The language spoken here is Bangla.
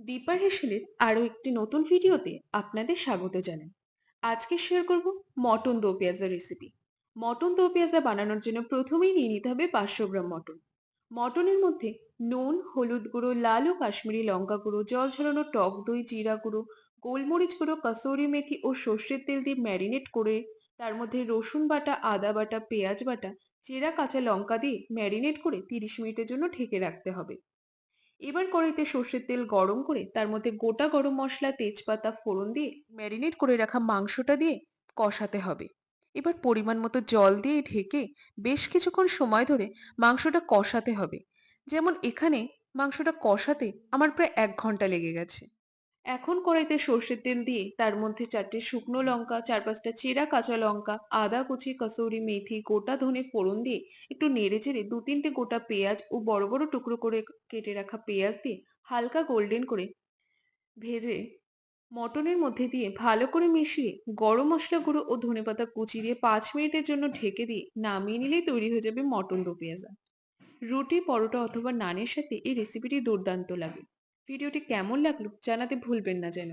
দীপার হেসেলের আরও একটি নতুন ভিডিওতে আপনাদের স্বাগত জানাই। আজকে শেয়ার করব মটন দো পেঁয়াজা রেসিপি মটন দো পেঁয়াজা বানানোর জন্য প্রথমেই নিয়ে নিতে হবে পাঁচশো গ্রাম মটন। মটনের মধ্যে নুন, হলুদ গুঁড়ো, লাল ও কাশ্মীরি লঙ্কা গুঁড়ো, জল ঝরানো টক দই, জিরা গুঁড়ো, গোলমরিচ গুঁড়ো, কসুরি মেথি ও সর্ষের তেল দিয়ে ম্যারিনেট করে তার মধ্যে রসুন বাটা, আদা বাটা, পেঁয়াজ বাটা, চেরা কাঁচা লঙ্কা দিয়ে ম্যারিনেট করে তিরিশ মিনিটের জন্য ঢেকে রাখতে হবে। এবার কড়াইতে সর্ষের তেল গরম করে, তার মধ্যে গোটা গরম মশলা, তেজপাতা, ফোড়ন দিয়ে ম্যারিনেট করে রাখা মাংসটা দিয়ে কষাতে হবে। এবার পরিমাণ মতো জল দিয়ে ঢেকে বেশ কিছুক্ষণ সময় ধরে মাংসটা কষাতে হবে। যেমন এখানে মাংসটা কষাতে আমার প্রায় এক ঘণ্টা লেগে গেছে। এখন কড়াইতে সর্ষের তেল দিয়ে তার মধ্যে চারটে শুকনো লঙ্কা চার পাঁচটা চেরা কাঁচা লঙ্কা, আদা, কুচি, কসৌরি, মেথি, গোটা ধনে ফোড়ন দিয়ে একটু নেড়ে চেড়ে দু তিনটে গোটা পেঁয়াজ ও বড় বড় টুকরো করে কেটে রাখা পেঁয়াজ দিয়ে হালকা গোল্ডেন করে ভেজে মটনের মধ্যে দিয়ে ভালো করে মিশিয়ে গরম মশলা গুঁড়ো ও ধনেপাতা কুচি দিয়ে পাঁচ মিনিটের জন্য ঢেকে দিয়ে নামিয়ে নিলেই তৈরি হয়ে যাবে মটন দো পেঁয়াজা। রুটি, পরোটা অথবা নানের সাথে এই রেসিপিটি দুর্দান্ত লাগে। ভিডিওটি কেমন লাগল জানাতে ভুলবেন না যেন।